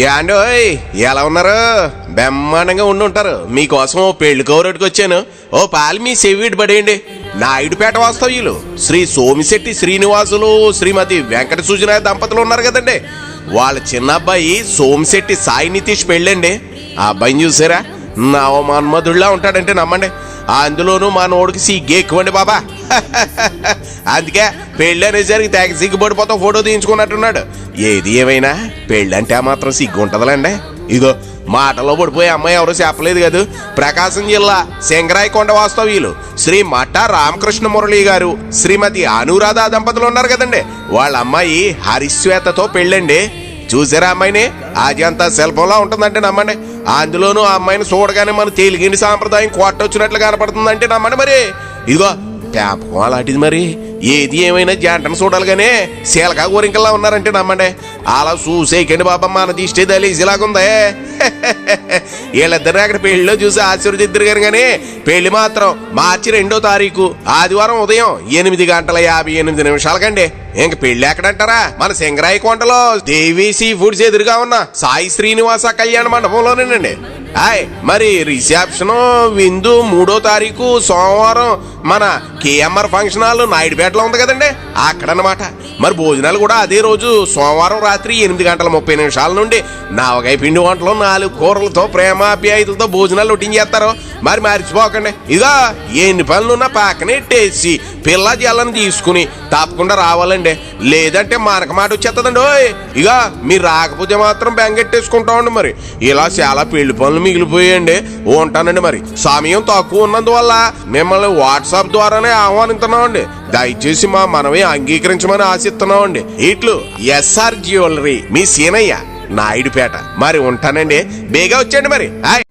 యాండోయ్ ఎలా ఉన్నారు? బ్రహ్మాండంగా ఉండి ఉంటారు మీకోసం ఓ పెళ్ళి కౌరటికి వచ్చాను. ఓ పాలు మీ సెవిడ్ పడేయండి. నాయుడుపేట వాస్తవ్యులు శ్రీ సోమిశెట్టి శ్రీనివాసులు శ్రీమతి వెంకట సుజన దంపతులు ఉన్నారు కదండి. వాళ్ళ చిన్న అబ్బాయి సోమిశెట్టి సాయి నితీష్ పెళ్ళండి. ఆ అబ్బాయిని చూసారా? నా మన్మధుడిలా ఉంటాడంటే నమ్మండి. అందులోనూ మా నోడికి సిగ్గే ఎక్కువండి బాబా. అందుకే పెళ్ళి అనేసరికి తెగ సిగ్గుపడిపోతాం ఫోటో తీయించుకున్నట్టున్నాడు. ఏది ఏమైనా పెళ్ళి అంటే ఆ మాత్రం సిగ్గు ఉంటుందిలేండి. ఇదో మాటలో పడిపోయే అమ్మాయి ఎవరు చెప్పలేదు కదా? ప్రకాశం జిల్లా శంకరాయకొండ వాస్తవ్యులు శ్రీ మఠ రామకృష్ణ మురళి గారు శ్రీమతి అనురాధ దంపతులు ఉన్నారు కదండి. వాళ్ళ అమ్మాయి హరిశ్వేతతో పెళ్ళండి. చూసారా అమ్మాయిని? అది అంతా శిల్పంలా ఉంటుందంటే నమ్మండి. అందులోనూ ఆ అమ్మాయిని చూడగానే మన తేలిగిన సాంప్రదాయం కొట్టొచ్చినట్లు కనపడుతుందంటే నమ్మండి మరి. ఇదిగో జ్ఞాపకం అలాంటిది మరి. ఏది ఏమైనా జంటను చూడాలి కానీ శీలకా ఊరింకల్లా ఉన్నారంటే నమ్మండి. అలా చూసేకండి బాబా మన దిష్టి ఇలాగుందే వీళ్ళిద్దరు అక్కడ పెళ్ళిలో చూసి ఆశీర్వదిద్దరు గారు కానీ పెళ్ళి మాత్రం మార్చి రెండో తారీఖు ఆదివారం ఉదయం ఎనిమిది గంటల యాభై ఎనిమిది నిమిషాలకండి. ఇంక పెళ్ళి ఎక్కడంటారా? మన సింగరాయి కొండలో దేవి సీ ఫుడ్స్ ఎదురుగా ఉన్న సాయి శ్రీనివాస కళ్యాణ మండపంలోనేనండి. హాయ్ మరి రిసెప్షన్ విందు మూడో తారీఖు సోమవారం మన కేఎంఆర్ ఫంక్షన్ హాల్ నాయుడుపేటలో ఉంది కదండి. అక్కడనమాట మరి భోజనాలు కూడా అదే రోజు సోమవారం రాత్రి ఎనిమిది గంటల ముప్పై నిమిషాల నుండి నావగాయ పిండి వంటలు నాలుగు కూరలతో ప్రేమాప్యాయతలతో భోజనాలు చేస్తారు. మరి మర్చిపోకండి. ఇదా ఎన్ని పనులున్నా పక్కనే టేసి పిల్ల జల్లని తీసుకుని తప్పకుండా రావాలండి. లేదంటే మనకు మాట వచ్చేస్తుందండి ఓయ్ ఇక మీరు రాకపోతే మాత్రం బెంగెట్టేసుకుంటామండి మరి. ఇలా చాలా పెళ్ళి పనులు మిగిలిపోయండి ఉంటానండి మరి. సమయం తక్కువ ఉన్నందువల్ల మిమ్మల్ని వాట్సాప్ ద్వారానే ఆహ్వానిస్తున్నామండి. దయచేసి మా మనమే అంగీకరించమని ఆశిస్తున్నామండి. ఇట్లు ఎస్ఆర్ జ్యువెలరీ మీ సీనయ్య నాయుడుపేట. మరి ఉంటానండి. బేగా వచ్చేయండి మరి. హాయ్